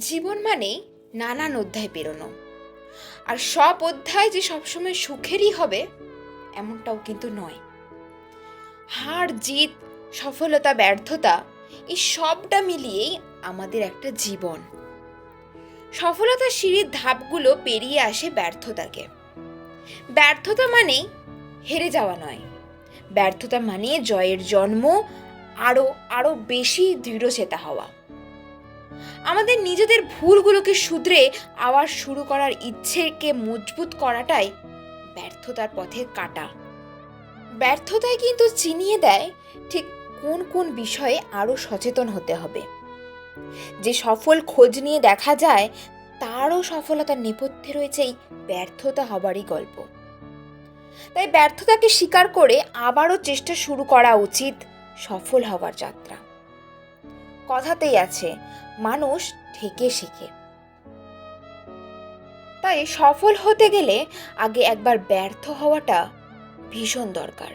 জীবন মানেই নানান অধ্যায় পেরোনো। আর সব অধ্যায় যে সবসময় সুখেরই হবে, এমনটাও কিন্তু নয়। হার, জিত, সফলতা, ব্যর্থতা, এই সবটা মিলিয়েই আমাদের একটা জীবন। সফলতার সিঁড়ির ধাপগুলো পেরিয়ে আসে ব্যর্থতাকে। ব্যর্থতা মানেই হেরে যাওয়া নয়। ব্যর্থতা মানে জয়ের জন্ম আরও আরও বেশি দৃঢ়চেতা হওয়া। আমাদের নিজেদের ভুলগুলোকে শুধরে আবার শুরু করার ইচ্ছেকে মজবুত করাটাই ব্যর্থতার পথে কাটা। ব্যর্থতায় কিন্তু চিনিয়ে দেয় ঠিক কোন কোন বিষয়ে আরও সচেতন হতে হবে। যে সফল খোঁজ নিয়ে দেখা যায়, তারও সফলতার নেপথ্যে রয়েছে এই ব্যর্থতা হবারই গল্প। তাই ব্যর্থতাকে স্বীকার করে আবারও চেষ্টা শুরু করা উচিত সফল হবার যাত্রা। কথাতেই আছে, মানুষ থেকে শিখে। তাই সফল হতে গেলে আগে একবার ব্যর্থ হওয়াটা ভীষণ দরকার।